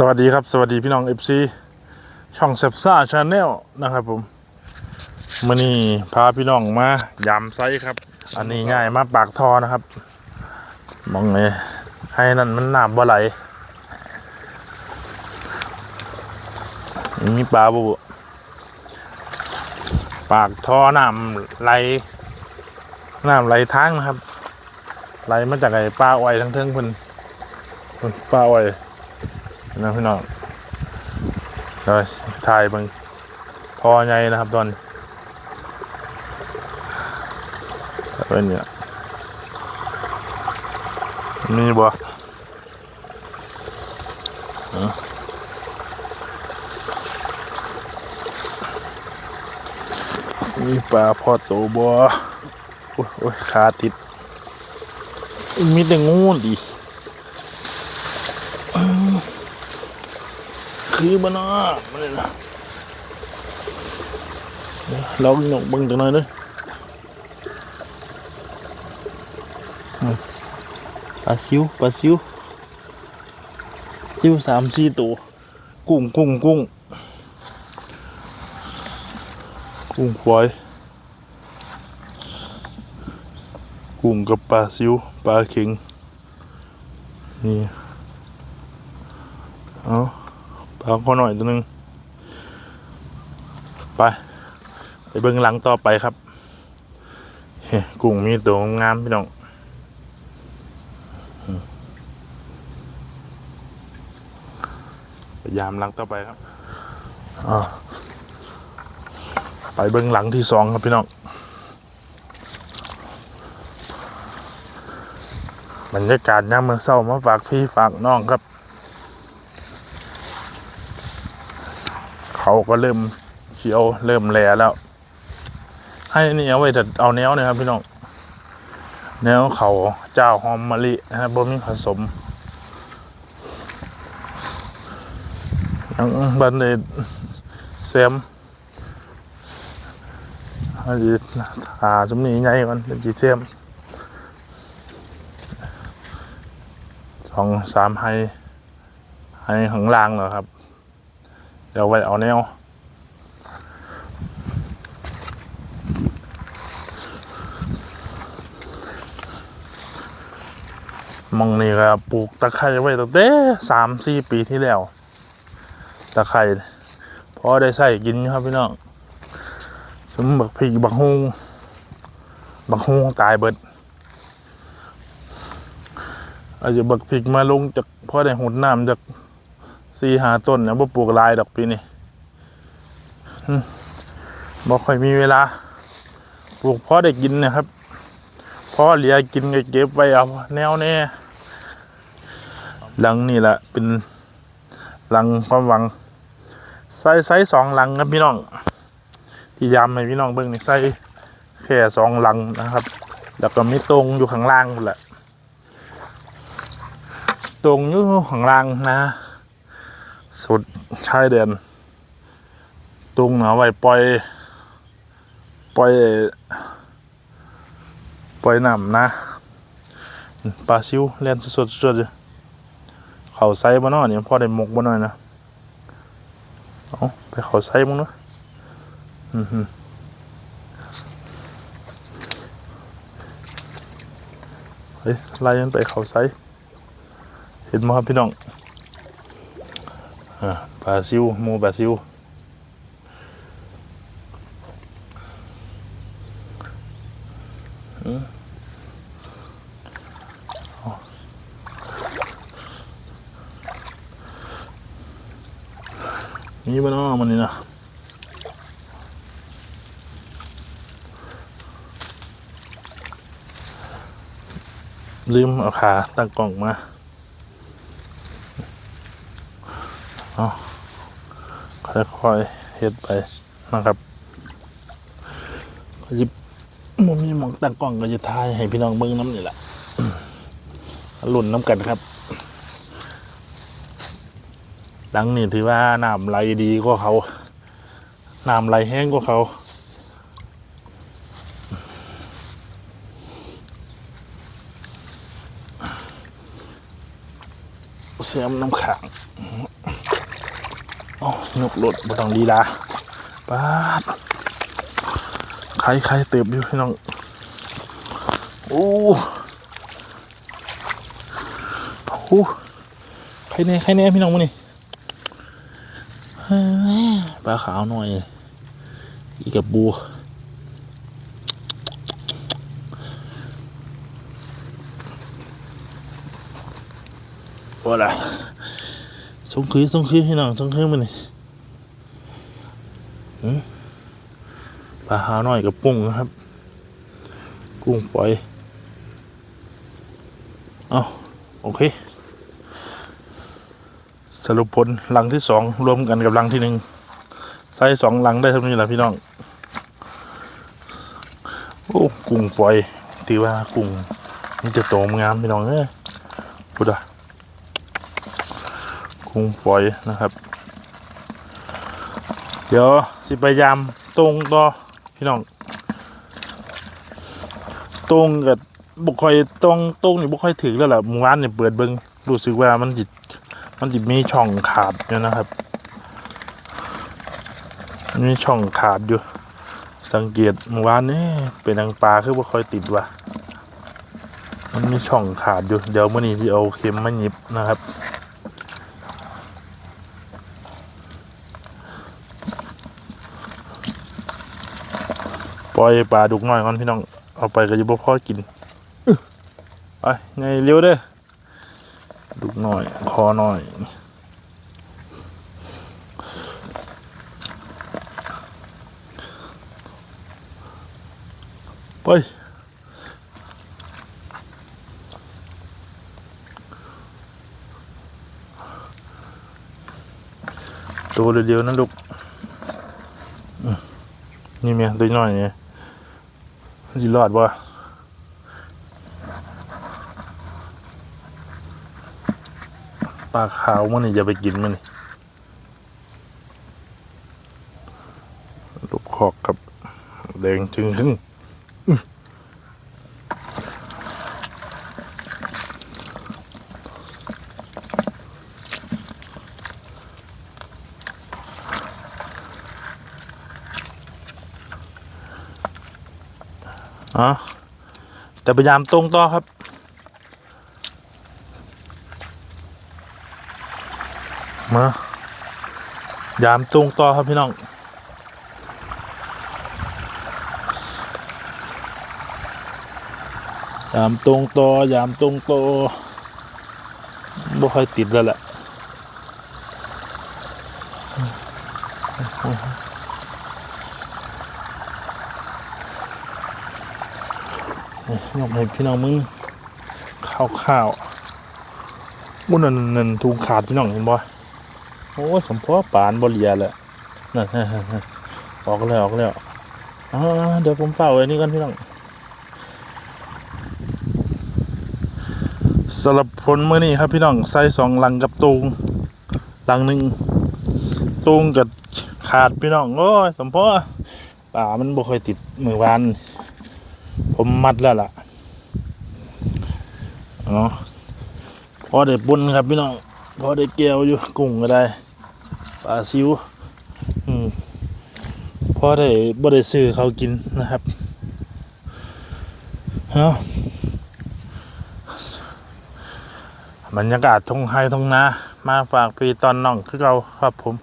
สวัสดีครับ สวัสดีพี่น้องเอฟซีช่องเซฟซ่าชาแนลนะครับผมมื่อนี้พาพี่น้องมายำไซส์ครับ อันนี้ง่ายมากปากทอนะครับมองเลยให้นั่นมันน้ำบ่ไหลมีปลาบุปากทอน้ำไหลน้ำไหลทางนะครับ ไหลมาจากไอ้ปลาอ้อยทั้งเทิงพิ่นเพิ่นปลาอ้อย นะพี่น้องเราถ่ายมึงพอไงนะครับตอนเป็นเนี่ยมีบ่อมีปลาพอโตบ่โอ้ยโอ้ยขาติด มีแต่งูดิ คือบ้านามันเลยนะเดี๋ยวเราหนกเบังจังหน่อยเด้ออืมปลาซิวปลาซิวซิวสามสี่ตัวกุ้งกุ้งกุ้งกุ้งฝอยกุ้งกับปลาซิวปลาเข็งนี่ เอา ปลาพอหน่อยตัวหนึง ไป ไปเบิ่งหลังต่อไปครับเฮ้กุ้งมีตัวงามพี่น้องพยายามหลังต่อไปครับอ่าไปเบิ่งหลังที่สองครับพี่น้อง บรรยากาศยามมื้อเช้ามาฝากพี่ฝากน้องครับ เขาก็เริ่มเขียวเริ่มแลแล้ว ให้นี่เอาไว้แต่เอาแนวเนะครับพี่น้องแนวเขาเจ้าหอมมะลินะครับบ่มีผสมยังบันเดเซมอันนี้หาสมนีใหญ่ก่อนเป็นจีเซมสองสามไฮไฮข้างล่างเหรอครับ เดี๋ยวไว้เอาแนวมองนี่ก็ปลูกตะไคร้ไว้ตั้งแต่สามสี่ปีที่แล้ว ตะไคร้พอได้ใส่กินครับพี่น้องสมบักพริกบักฮงบักฮงตายเบิดอาจจะบักพริกมาลงจากพอได้หดน้ำจาก สี่หาต้นเนี่ยบ่ปลูกลายดอกปีนี้อืมบ่ค่อยมีเวลา ปลูกพอได้กินนะครับพอเหลือกินก็เก็บไว้เอาแนวแน่หลังนี่แหละเป็นหลังความหวังใส่ใส่สองหลังครับพี่น้องที่ย้ำให้พี่น้องเบิ่งนี่ใส่แค่สองหลังนะครับ แล้วก็มีตรงอยู่ข้างล่างนั่นแหละตรงอยู่ข้างล่างนะ สุดชายแดนตรงเอาไว้ปล่อย ปล่อย ปล่อยน้ำนะปลาซิวเล่นสดๆสดๆอยู่เขาไซบ่เนอนี่พ่อได้หมกบ่หน่อยนะเอาไปเขาไซมั้งเนาะอือหือเฮ้ยไล่มันไปเขาไซเห็นมั้ครับพี่น้อง ปลาซิวมูปลาซิวนี่มันอ้อมันนี่นะลืมเอาขาตั้งกล่องมา เอาค่อยๆเฮ็ดไปนะครับก็หยิบมันมีหมองตั้งกล่องก็จะทายให้พี่น้องเบิ่งน้ำนี่แหละหลุ่นน้ำกันครับดังนี่ถือว่าน้ำไหลดีกว่าเขาน้ำไหลแห้งกว่าเขาเสียมน้ำขัง นกรถบ่ต้องลีลาปาดใครใครเติบอยู่พี่น้อง โอ้โหใครแน่ใครแน่พี่น้องมื้นี่ปลาขาวหน่อย อีกับบูว่าละ สงคือสงคือพี่น้องสงคือมันนี่หืมปลาขาหน่อยกับปุ้งนะครับ กุ้งฝอย เอาโอเค สรุปผลหลังที่สองรวมกันกับหลังที่หนึ่งไซส์สองหลังได้เท่านี้แหละพี่น้อง โอ้กุ้งฝอยถือว่ากุ้งนี่จะโตงามพี่น้องเอ้ยพูดอะ กุ้งฝอยนะครับ เดี๋ยวสิพยายามตรงต่อพี่น้องตรงกับบุคอยตรงตรงนี่บุคอยถึงแล้วแหละมู่บ้านเนี่ยเปิดเบิงรู้สึกว่ามันจิตมันจิมีช่องขาดอยู่นะครับมีช่องขาดอยู่ สังเกตมู่บ้านนี่เป็นนางปลาคือบุคอยติดว่ะมันมีช่องขาดอยู่ เดี๋ยวมื่อนี้ที่เอาเข็มมาหยิบนะครับ ปล่อยปลาดุกน้อยก่อนพี่น้องเอาไปก็จะบ่พอกินไปไงเร็วเด้อดุกน้อย คอน้อยไปตัวเดียวๆนะลูกอืมนี่เมียตัวน้อยเนี่ยมัน สิรอดบ่ปลาขาวมันนี่จะไปกินมันนี่ลูกคอกกับแดงจึงหึ่ง อ๋อแต่พยายามตรงต่อครับ มายามตรงต่อครับพี่น้องยามตรงต่อยามตรงต่อบ่ค่อยติดแล้วแหละ ยกให้พี่น้องมึงข้าวข้าวๆมุนนั่นนันทุงขาดพี่น้องเห็นบ่โอ้สมพอปานบ่เหลียแหละนั่นออกแล้วออกแล้วอ่าเดี๋ยวผมเฝ้าไว้นี่กันพี่น้องสำหรับผลเมื่อนี้ครับพี่น้องใส่สองลังกับตูงลังหนึ่งตูงกับขาดพี่น้องโอ้ยสมพอป่ามันบ่ค่อยติดมือวาน ผมมัดแล้วล่ะอ๋อพอได้ปุ้นครับพี่น้องพอได้แก้วอยู่กุ้งก็ได้ปลาซิวอืมพอได้บ่ได้ซื้อเขากินนะครับเนาะบรรยากาศทงไฮทงนามาฝากปีตอนน้องคือเราครับผม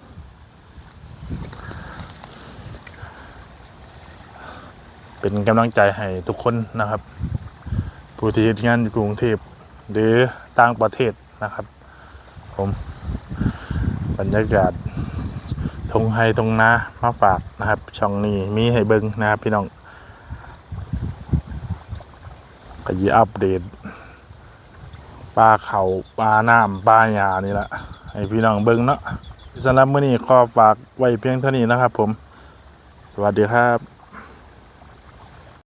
เป็นกำลังใจให้ทุกคนนะครับ ผู้ที่เฮ็ดงานอยู่กรุงเทพหรือต่างประเทศนะครับ ผมบรรยากาศทงไฮทงนามาฝากนะครับ ช่องนี้มีให้เบิ่งนะครับพี่น้องก็ยีอัปเดตปลาเขาปลาน้ำปลาหยานี่แหละให้พี่น้องเบิ่งเนาะสำหรับมื้อนี้ขอฝากไว้เพียงเท่านี้นะครับผม สวัสดีครับ